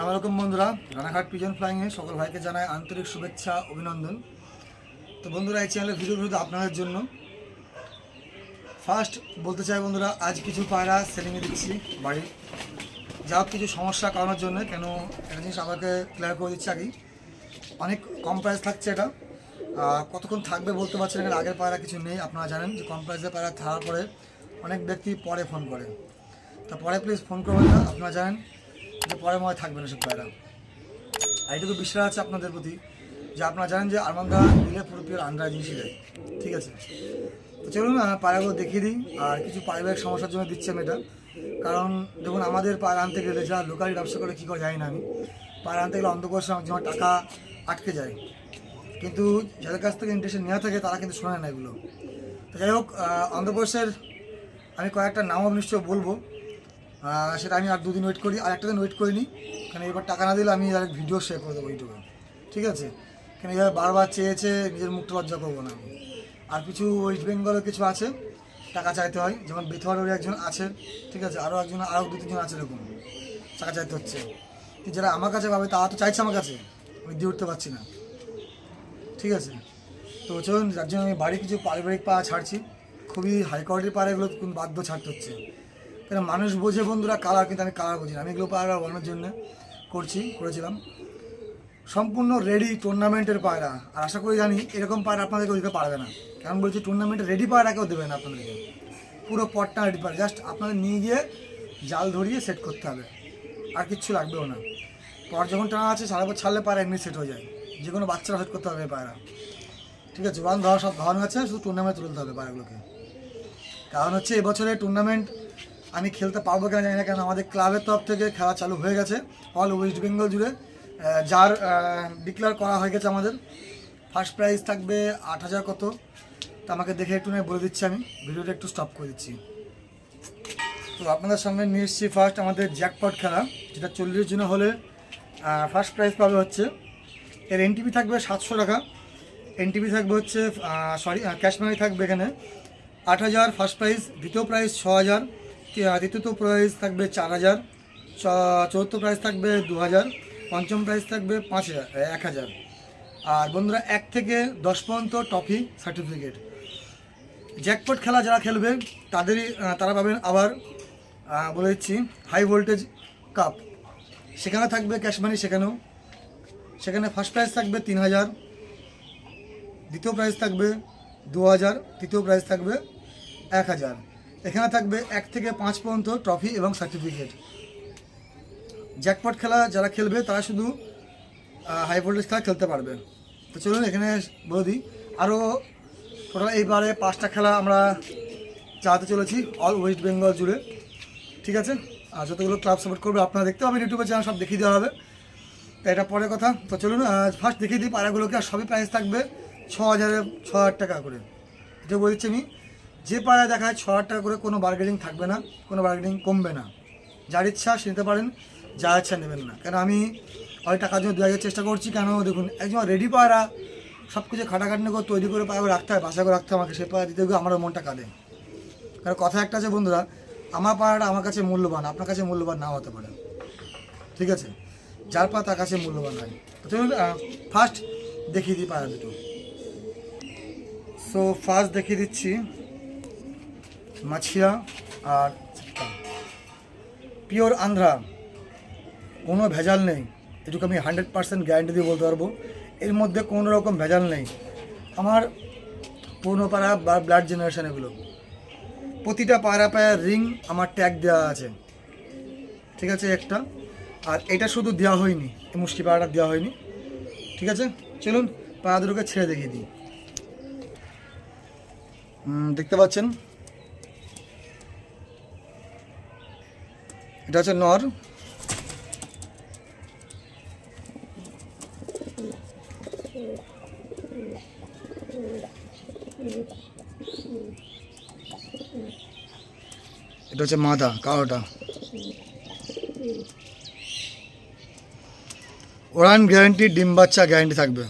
সালাম আলাইকুম বন্ধুরা। রানাঘাট পিজন ফ্লাইংয়ে সকল ভাইকে জানাই আন্তরিক শুভেচ্ছা, অভিনন্দন। তো বন্ধুরা, এই চ্যানেলের ভিডিও ভিডিও আপনাদের জন্য। ফার্স্ট বলতে চাই বন্ধুরা, আজ কিছু পায়রা সেলিংয়ে দিচ্ছি বাড়ির। যা কিছু সমস্যা কারণের জন্য, কেন একটা জিনিস আমাকে ক্লিয়ার করে দিচ্ছি আগেই। অনেক কম প্রাইস থাকছে এটা। কতক্ষণ থাকবে বলতে পারছি না আগের পায়রা কিছু নেই, আপনারা জানেন যে কম প্রাইসে পায়রা থাকার পরে অনেক ব্যক্তি পরে ফোন করে। তা পরে প্লিজ ফোন করবেন না, আপনারা জানেন। যে পরে মনে থাকবে না সব পায়রা আর এইটুকু বিশ্বাস আছে আপনাদের প্রতি যে আপনারা জানেন যে আরমানদা দিলে পুরো পিওর আন্ডার জিনিসই দেয়। ঠিক আছে? তো চলুন আহ, পায়রাগুলো দেখিয়ে দিই। আর কিছু পারিবারিক সমস্যার জন্য দিচ্ছি আমি এটা। কারণ দেখুন আমাদের পায়রা আনতে গেলে যা লোকালি ব্যবসা করে কী করে জানি না আমি। পায়রা আনতে গেলে অন্তঃকোষে আমার যেমন টাকা আটকে যায়। কিন্তু যাদের কাছ থেকে ইন্টারেস্ট নেওয়া থাকে তারা কিন্তু শোনে না এগুলো। তো যাই হোক অন্ধ্রপ্রদেশের আমি কয়েকটা নামও আমি নিশ্চয় বলব। সেটা আমি আর দুদিন ওয়েট করি, আর একটা দিন ওয়েট করিনি। কারণ এবার টাকা না দিলে আমি ডাইরেক্ট ভিডিও শেয়ার করে দেবো ইউটিউবে। ঠিক আছে? কেন এবার বারবার চেয়েছে, নিজের মুখটা লজ্জা করব না আমি। আর কিছু ওয়েস্ট বেঙ্গলের কিছু আছে, টাকা চাইতে হয়। যেমন বেথুয়ারের একজন আছে, ঠিক আছে? আরও একজন আরও দু তিনজন আছে এরকম, টাকা চাইতে হচ্ছে। যারা আমার কাছে পাবে, তারা তো চাইছে আমার কাছে। আমি দিয়ে উঠতে পারছি না। ঠিক আছে? তো চলুন, যার জন্য আমি বাড়ি কিছু পারিবারিক পা ছাড়ছি। খুবই হাই কোয়ালিটির পাড়া এগুলো বাধ্য ছাড়তে হচ্ছে। কেন মানুষ বোঝে বন্ধুরা কালার কিন্তু আমি কালার বুঝি না। আমি এগুলো পায়রা বানানোর জন্য করছি, করেছিলাম। সম্পূর্ণ রেডি টুর্নামেন্টের পায়রা। আর আশা করি জানি এরকম পায়রা আপনাদেরকে দিতে পারবে না। কারণ বলছি টুর্নামেন্টে রেডি পায়রা কেউ দেবে না আপনাদেরকে। পুরো পটটা রেডি পায়রা। জাস্ট আপনাদের নিয়ে গিয়ে জাল ধরিয়ে সেট করতে হবে। আর কিচ্ছু লাগবেও না। পর যখন টানা আছে, সারা বছর ছাড়লে পায়রা এমনি সেট হয়ে যায়। যে কোনো বাচ্চারা সেট করতে হবে পায়রা। ঠিক আছে ওয়ান ধরা সব ধরানো আছে, শুধু টুর্নামেন্ট তুলতে হবে পায়রাগুলোকে। কারণ হচ্ছে এবছরে টুর্নামেন্ট আমি খেলতে পারব কেন জানি না কেন আমাদের ক্লাবের তরফ থেকে খেলা চালু হয়ে গেছে অল ওয়েস্ট বেঙ্গল জুড়ে। যার ডিক্লেয়ার করা হয়ে গেছে আমাদের। ফার্স্ট প্রাইজ থাকবে আট হাজার কত? তা আমাকে দেখে একটু নয় বলে দিচ্ছি আমি। ভিডিওটা একটু স্টপ করে দিচ্ছি। তো আপনাদের সামনে নিয়ে এসেছি ফার্স্ট আমাদের জ্যাকপট খেলা, যেটা চল্লিশ জন হলে ফার্স্ট প্রাইজ পাবে হচ্ছে। এর এনটিপি থাকবে সাতশো টাকা। এনটিপি থাকবে হচ্ছে সরি ক্যাশ মানি থাকবে এখানে। আট হাজার ফার্স্ট প্রাইজ দ্বিতীয় প্রাইজ ছ হাজার। তৃতীয়ত প্রাইজ থাকবে চার হাজার চতুর্থ প্রাইজ থাকবে দু হাজার, পঞ্চম প্রাইজ থাকবে পাঁচ হাজার এক হাজার। আর বন্ধুরা, এক থেকে দশ পর্যন্ত ট্রফি সার্টিফিকেট জ্যাকপট খেলা যারা খেলবে, তাদেরই তারা পাবেন আবার বলে দিচ্ছি হাই ভোল্টেজ কাপ সেখানে থাকবে ক্যাশ মানি সেখানেও। সেখানে ফার্স্ট প্রাইজ থাকবে তিন হাজার, দ্বিতীয় প্রাইজ থাকবে দু হাজার, তৃতীয় প্রাইজ থাকবে এক হাজার। এখানে থাকবে এক থেকে পাঁচ পর্যন্ত ট্রফি এবং সার্টিফিকেট। জ্যাকপট খেলা যারা খেলবে, তারা শুধু হাই ভোল্টেজ খেলা খেলতে পারবে। তো চলুন এখানে বলে দিই। আরও টোটাল এইবারে পাঁচটা খেলা আমরা চালাতে চলেছি অল ওয়েস্ট বেঙ্গল জুড়ে। ঠিক আছে? আর যতগুলো ক্লাব সাপোর্ট করবে, আপনারা দেখতে পাবেন, ইউটিউবে চ্যানেল সব দেখিয়ে দেওয়া হবে। তো এটা পরের কথা। তো চলুন ফার্স্ট দেখিয়ে দিই পাড়াগুলোকে আর সবই প্রাইস থাকবে ছ হাজারে, ছ হাজার টাকা করে। এটা বলে দিচ্ছি আমি। যে পায়রা দেখায় ছ হাজার টাকা করে কোনো বার্গেনিং থাকবে না, কোনো বার্গেনিং কমবে না। যার ইচ্ছা সে নিতে পারেন যা ইচ্ছা নেবেন না। কেন আমি ওই টাকার জন্য দেওয়ার চেষ্টা করছি, কেন দেখুন, একজন রেডি পায়রা সব কিছু খাটাখাটনি করে তৈরি করে পায়রা রাখতে হয়, বাসা করে রাখতে হয় আমাকে, সে পায়রা দিতে গিয়ে আমারও মনটা কাঁদে। কারণ কথা একটা আছে বন্ধুরা, আমার পাড়াটা আমার কাছে মূল্যবান, আপনার কাছে মূল্যবান নাও হতে পারে। ঠিক আছে? যার পা তার কাছে মূল্যবান হয় চলুন ফার্স্ট দেখিয়ে দিই পায়রা দুটো। সো ফার্স্ট দেখিয়ে দিচ্ছি মাছিয়া আর পিওর আন্ধ্রা, কোনো ভেজাল নেই। এটুকু আমি হান্ড্রেড পার্সেন্ট গ্যারান্টি দিয়ে বলতে পারব। এর মধ্যে কোনো রকম ভেজাল নেই। আমার পুরনো পাড়া বা ব্লাড জেনারেশন এগুলো। প্রতিটা পায়রা পায়রা রিং আমার ট্যাগ দেওয়া আছে। ঠিক আছে একটা? আর এটা শুধু দেওয়া হয়নি। এই মুশকি পাড়াটা দেওয়া হয়নি। ঠিক আছে? চলুন, পাড়া দুটোকে ছেড়ে দেখিয়ে দিই। দেখতে পাচ্ছেন? এটা হচ্ছে নর। এটা হচ্ছে মাদা, কালোটা। ওরান গ্যারান্টি, ডিম বাচ্চা গ্যারান্টি থাকবে।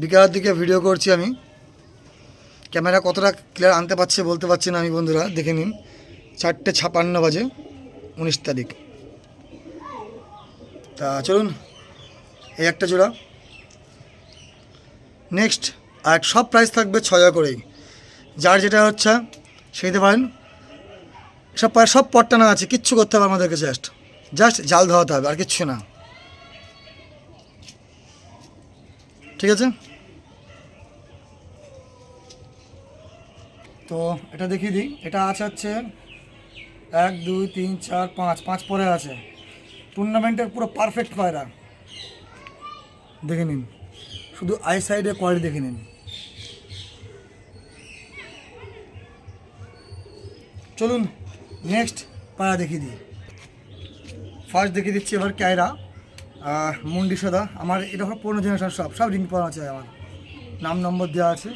বিকালের দিকে ভিডিও করছি আমি। ক্যামেরা কতটা ক্লিয়ার আনতে পারছে বলতে পারছি না আমি বন্ধুরা, দেখে নিন। চারটে ছাপান্ন বাজে, উনিশ তারিখ। তা চলুন, এই একটা জোড়া। নেক্সট আর সব প্রাইস থাকবে ছয় করেই। যার যেটা হচ্ছে, সে নিতে পারেন। সব পায়ের সব পট্টানা আছে, কিচ্ছু করতে হবে আমাদেরকে জাস্ট জাস্ট জাল ধরাতে হবে, আর কিচ্ছু না। ঠিক আছে? তো এটা দেখিয়ে দিই। এটা আছে হচ্ছে এক, দুই, তিন, চার, পাঁচ। পাঁচ পরে আছে। টুর্নামেন্টের পুরো পারফেক্ট পায়রা দেখে নিন। শুধু আই সাইডে কোয়ালিটি দেখে নিন। চলুন নেক্সট পায়রা দেখিয়ে দিই। ফার্স্ট দেখিয়ে দিচ্ছি এবার ক্যায়রা মুন্ডি সোদা। আমার এটা পুরনো জেনারেশন সব। সব রিং পাওয়া আছে আমার। নাম, নম্বর দেওয়া আছে।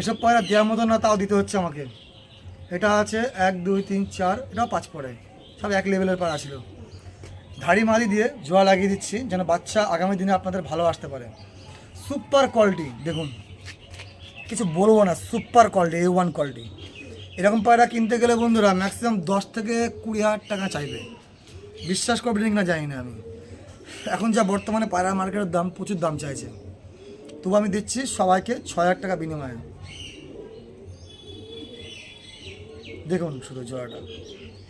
এসব পায়রা দেওয়ার মতো না, তাও দিতে হচ্ছে আমাকে। এটা আছে এক, দুই, তিন, চার, এটাও পাঁচ পড়ে। সব এক লেভেলের পায়রা ছিল। ধাড়ি মারি দিয়ে জোয়া লাগিয়ে দিচ্ছি, যেন বাচ্চা আগামী দিনে আপনাদের ভালো আসতে পারে। সুপার কোয়ালিটি, দেখুন। কিছু বলব না, super quality A one quality. এরকম পায়রা কিনতে গেলে বন্ধুরা ম্যাক্সিমাম দশ থেকে কুড়ি হাজার টাকা চাইবে। বিশ্বাস করবেন না জানি না আমি। এখন যা বর্তমানে পায়রা মার্কেটের দাম, প্রচুর দাম চাইছে। তবু আমি দিচ্ছি সবাইকে ছয় হাজার টাকা বিনিময়ে। দেখুন শুধু জোড়াটা।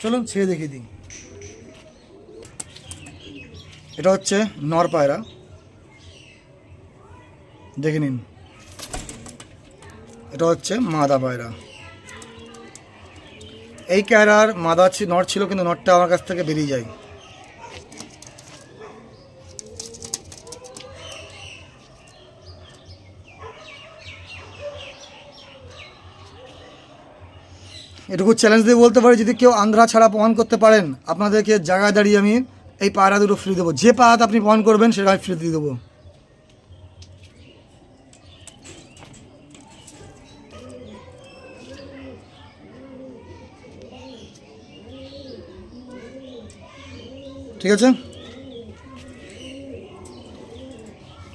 চলুন ছেড়ে দেখিয়ে দিন এটা হচ্ছে নর পায়রা। দেখে নিন। এটা হচ্ছে মাদা পায়রা। এই ক্যারার মাদা নর নট ছিল কিন্তু নটটা আমার কাছ থেকে বেরিয়ে যায়। এটুকু চ্যালেঞ্জ দিয়ে বলতে পারি, যদি কেউ আন্ধ্রা ছাড়া প্রমাণ করতে পারেন, আপনাদেরকে জায়গায় দাঁড়িয়ে আমি এই পায়রা দুটো ফ্রি দেবো। যে পায়রাতে আপনি প্রমাণ করবেন, সেটা আমি ফ্রি দিয়ে দেবো। ঠিক আছে?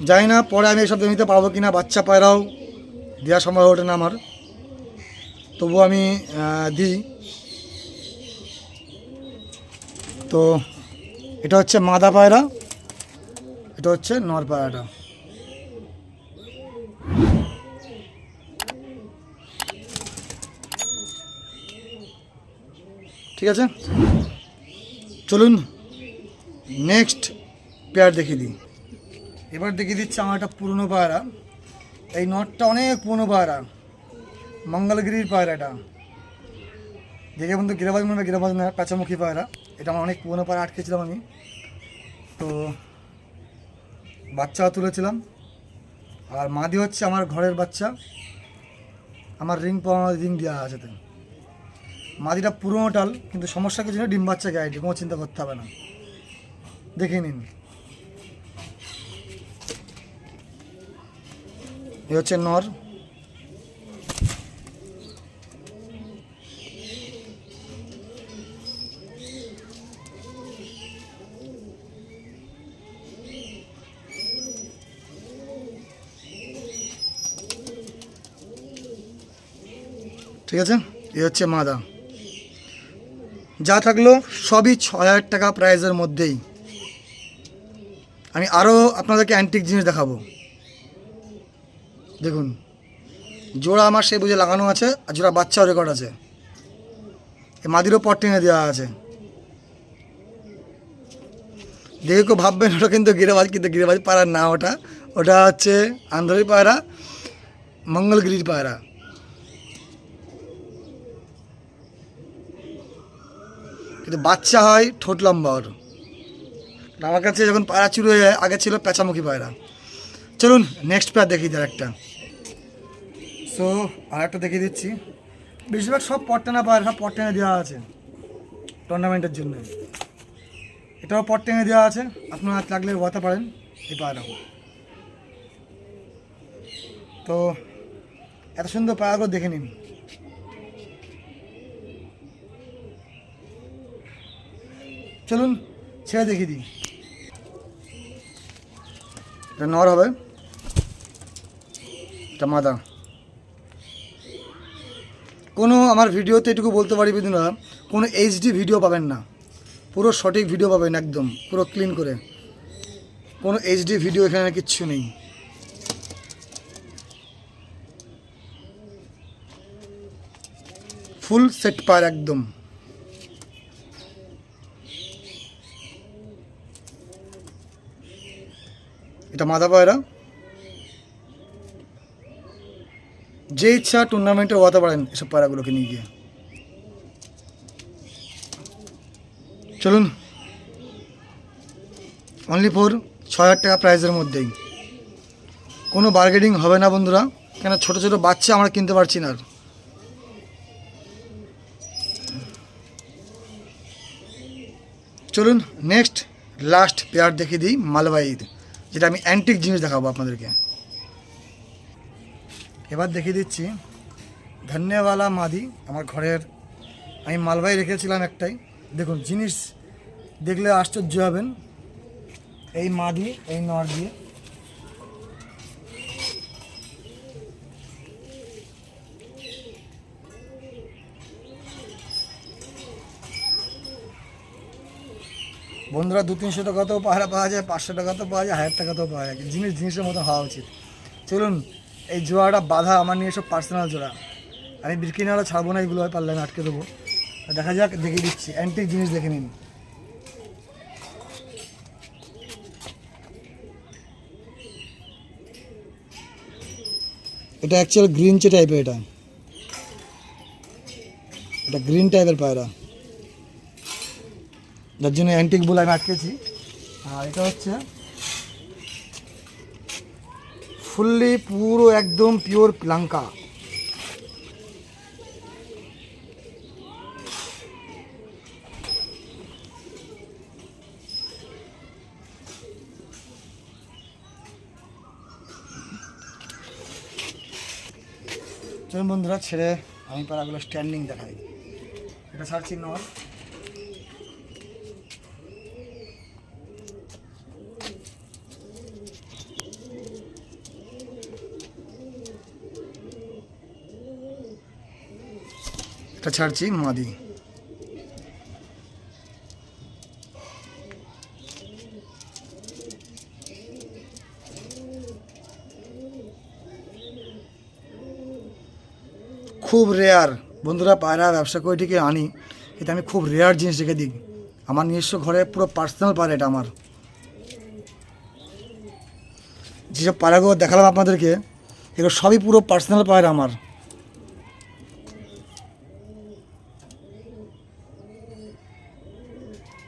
জানি না, পরে আমি এসব জমিতে পারব কি না বাচ্চা পায়রাও, দেওয়া সম্ভব ওঠে না আমার। তবু আমি দিই। তো এটা হচ্ছে মাদা পায়রা, এটা হচ্ছে নর পায়রাটা। ঠিক আছে? চলুন নেক্সট পেয়ার দেখিয়ে দিই। এবার দেখিয়ে দিচ্ছে আমার একটা পুরনো পায়রা। এই নটটা অনেক পুরনো পায়রা। মঙ্গলগিরির পায়রা এটা। দেখে বন্ধু গিরাবাজ মনে হয় গিরাবাজ না কাঁচামুখী পায়রা। এটা আমার অনেক পুরোনো পায়রা আটকেছিলাম আমি। তো বাচ্চা তুলেছিলাম। আর মাদি হচ্ছে আমার ঘরের বাচ্চা। আমার রিং পাওয়া, রিং দেওয়া আছে তো মাদিটা পুরোনো টাল, কিন্তু সমস্যা কিছু নেই, ডিম বাচ্চা গ্যারান্টি, কোনো চিন্তা করতে হবে না। দেখে নিন। এ হচ্ছে নর। ঠিক আছে? এ হচ্ছে মাদা। যা থাকল সবই ছ হাজার টাকা প্রাইজের মধ্যেই। আমি আরও আপনাদেরকে অ্যান্টিক জিনিস দেখাবো। দেখুন, জোড়া আমার সে বুঝে লাগানো আছে আর জোড়া বাচ্চাও রেকর্ড আছে। মাদিরও পট টেনে দেওয়া আছে। দেখে কেউ ভাববেন, ওটা কিন্তু গিরেবাজ কিন্তু গিরেবাজ পায়রা না, ওটা। ওটা হচ্ছে আন্ধ্রের পায়রা, মঙ্গলগিরির পায়রা। কিন্তু বাচ্চা হয় ঠোঁট লম্বা ওর। আমার কাছে যখন পায়রা চুরি হয়ে যায়, আগে ছিল পেঁচামুখী পায়রা। চলুন নেক্সট পেয়ার দেখি তার একটা। সো আর একটা দেখিয়ে দিচ্ছি। বেশিরভাগ সব পট্টানা পায়রা, সব পট্টানা দেওয়া আছে টুর্নামেন্টের জন্য। এটাও পট টেনে দেওয়া আছে। আপনারা লাগলে বলতে পারেন, এই পায়রাও। তো, এত সুন্দর পায়রাগুলো দেখে নিন। চলুন, ছেড়ে দেখিয়ে দিই। এটা নর হবে। এটা মাদা। কোনো আমার ভিডিওতে এটুকু বলতে পারি বিধুনা কোনো এইচডি ভিডিও পাবেন না। পুরো সঠিক ভিডিও পাবেন একদম, পুরো ক্লিন করে। কোনো এইচডি ভিডিও এখানে কিচ্ছু নেই। ফুল সেট পার একদম। এটা মাদা পায়রা। যে ইচ্ছা টুর্নামেন্টে ওয়াতে পারেন এসব পায়রাগুলোকে নিয়ে গিয়ে। চলুন। অনলি ফোর ছ হাজার টাকা প্রাইজের মধ্যেই। কোনো বার্গেনিং হবে না বন্ধুরা কেন ছোট ছোট বাচ্চা আমরা কিনতে পারছি না আর। চলুন নেক্সট লাস্ট পেয়ার দেখিয়ে দিই মালবাইদ যেটা আমি অ্যান্টিক জিনিস দেখাবো আপনাদেরকে। এবার দেখিয়ে দিচ্ছি ধন্যবালা মাদি, আমার ঘরের, আমি মালবাই রেখেছিলাম একটাই। দেখুন, জিনিস দেখলে আশ্চর্য হবেন। এই মাদি, এই নর দিয়ে বন্ধুরা দু তিনশো টাকাতেও পাহারা পাওয়া যায়, পাঁচশো টাকাতেও পাওয়া যায়, হাজার টাকাতেও পাওয়া যায়। জিনিস, জিনিসের মতো হওয়া উচিত। চলুন, এই জোড়াটা বাধা আমার নিয়ে সব পার্সোনাল জোড়া। আমি বিক্রি না হলে ছাড়বো না এগুলো পারলে আমি আটকে দেবো। দেখা যাক দেখে দিচ্ছি। অ্যান্টিক জিনিস দেখে নিন। এটা অ্যাকচুয়াল গ্রিন চে টাইপের এটা। এটা গ্রিন টাইপের পায়রা। যার জন্য অ্যান্টিক বলে আমি আটকেছি। আর এটা হচ্ছে ফুললি পুরো একদম পিওর লঙ্কা চলুন বন্ধুরা, ছেড়ে আমি পাড়াগুলো স্ট্যান্ডিং দেখাই। এটা ছাড়ছি নর এটা ছাড়ছি মাদি খুব রেয়ার বন্ধুরা, পায়রা ব্যবসা করে ঠিকই আনি। এটা আমি খুব রেয়ার জিনিস রেখে দিই। আমার নিজস্ব ঘরে পুরো পার্সোনাল পায়রা এটা আমার। যেসব পায়রাগুলো দেখালাম আপনাদেরকে, এগুলো সবই পুরো পার্সোনাল পায়রা আমার।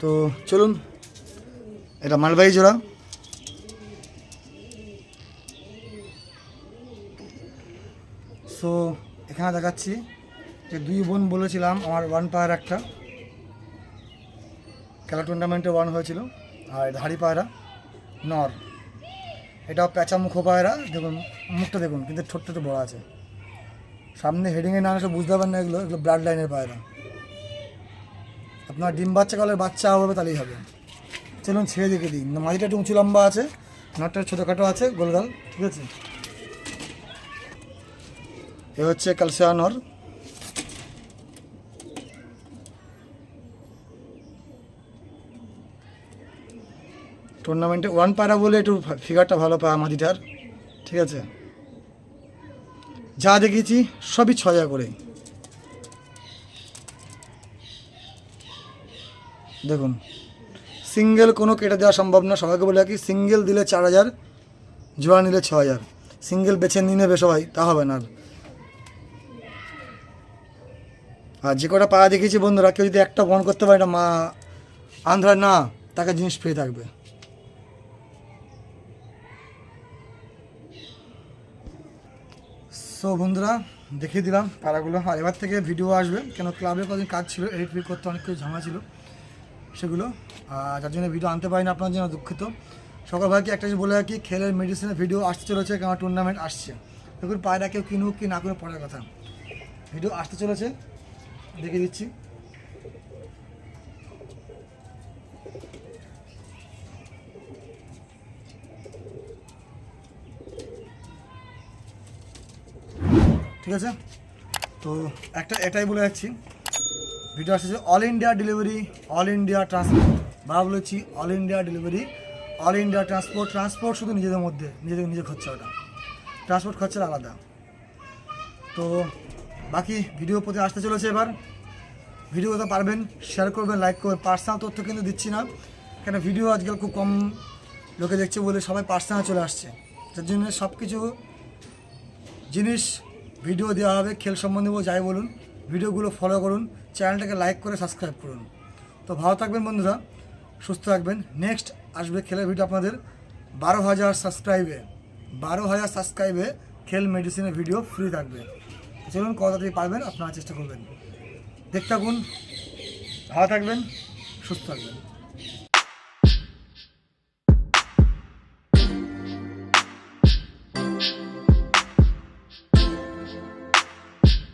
তো চলুন, এটা মালবাহী জোড়া। সো এখানে দেখাচ্ছি যে দুই বোন বলেছিলাম, আমার ওয়ান পায়ার একটা। খেলা টুর্নামেন্টে ওয়ান হয়েছিল, আর হাড়ি পায়রা, নর। এটাও প্যাঁচা মুখ পায়রা, দেখুন, মুখটা দেখুন, কিন্তু ছোট্ট ছোট বড় আছে। সামনে হেডিংয়ে না আসলে বুঝতে পারবেন না এগুলো এগুলো ব্লাড লাইনের পায়রা। আপনার ডিম বাচ্চা কালের বাচ্চা হবে তাহলেই হবে। চলুন ছেড়ে দেখে দিই। মাঝিটা একটু উঁচু লম্বা আছে, নটটা ছোটোখাটো আছে গোলগাল ঠিক আছে? এ হচ্ছে ক্যালসিয়ানর টুর্নামেন্টে ওয়ান পায়রা বলে একটু ফিগারটা ভালো পায় মাদিটার ঠিক আছে? যা দেখেছি সবই ছজা করে। দেখুন, সিঙ্গেল কোনো কেটে দেওয়া সম্ভব না, সবাইকে বলে রাখি, সিঙ্গেল দিলে চার হাজার, জোড়া নিলে ছ হাজার। সিঙ্গেল বেছে নিয়ে নেবে সবাই তা হবে না আর। যে কটা পায়া দেখেছি বন্ধুরা, কেউ যদি একটা বন করতে পারে না, মা, আন্ধ্রা না, তাকে জিনিস ফ্রি থাকবে। সো বন্ধুরা, দেখিয়ে দিলাম পাড়াগুলো। আর এবার থেকে ভিডিও আসবে, কেন ক্লাবে কদিন কাজ ছিল এডিট করতে অনেক কিছু ঝামেলা ছিল। সেগুলো। যার জন্য ভিডিও আনতে পারিনি আপনার জন্য দুঃখিত। সকাল ভাইকে একটা বলে রাখি, খেলের মেডিসিনের ভিডিও আসতে চলেছে কেন টুর্নামেন্ট আসছে। দেখুন, পায়রা কেউ কিনুক কি না করে পড়ার কথা। ভিডিও আসতে চলেছে, দেখিয়ে দিচ্ছি। ঠিক আছে? তো একটা এটাই বলে যাচ্ছি ভিডিও আসছে all India delivery all India transport বা বলেছি all India delivery all India transport transport শুধু নিজেদের মধ্যে, নিজেদের, নিজের খরচা ওটা। ট্রান্সপোর্ট খরচা আলাদা। তো বাকি ভিডিও প্রতি আসতে চলেছে এবার। ভিডিও তো পারবেন শেয়ার করবেন লাইক করবেন। পার্সোনাল তথ্য কিন্তু দিচ্ছি না। কেন ভিডিও আজকাল খুব কম লোকে দেখছে বলে সবাই পার্সোনাল চলে আসছে। যার জন্য সব কিছু জিনিস ভিডিও দেওয়া হবে, খেল সম্বন্ধে যাই বলুন। ভিডিওগুলো ফলো করুন চ্যানেলটাকে লাইক করে সাবস্ক্রাইব করুন। তো ভালো থাকবেন বন্ধুরা, সুস্থ থাকবেন। নেক্সট আসবে খেলার ভিডিও আপনাদের বারো হাজার সাবস্ক্রাইবে বারো হাজার সাবস্ক্রাইবে খেল মেডিসিনের ভিডিও ফ্রি থাকবে। চলুন কত তাড়াতাড়ি পারবেন, আপনারা চেষ্টা করবেন। দেখতে থাকুন, ভালো থাকবেন, সুস্থ থাকবেন।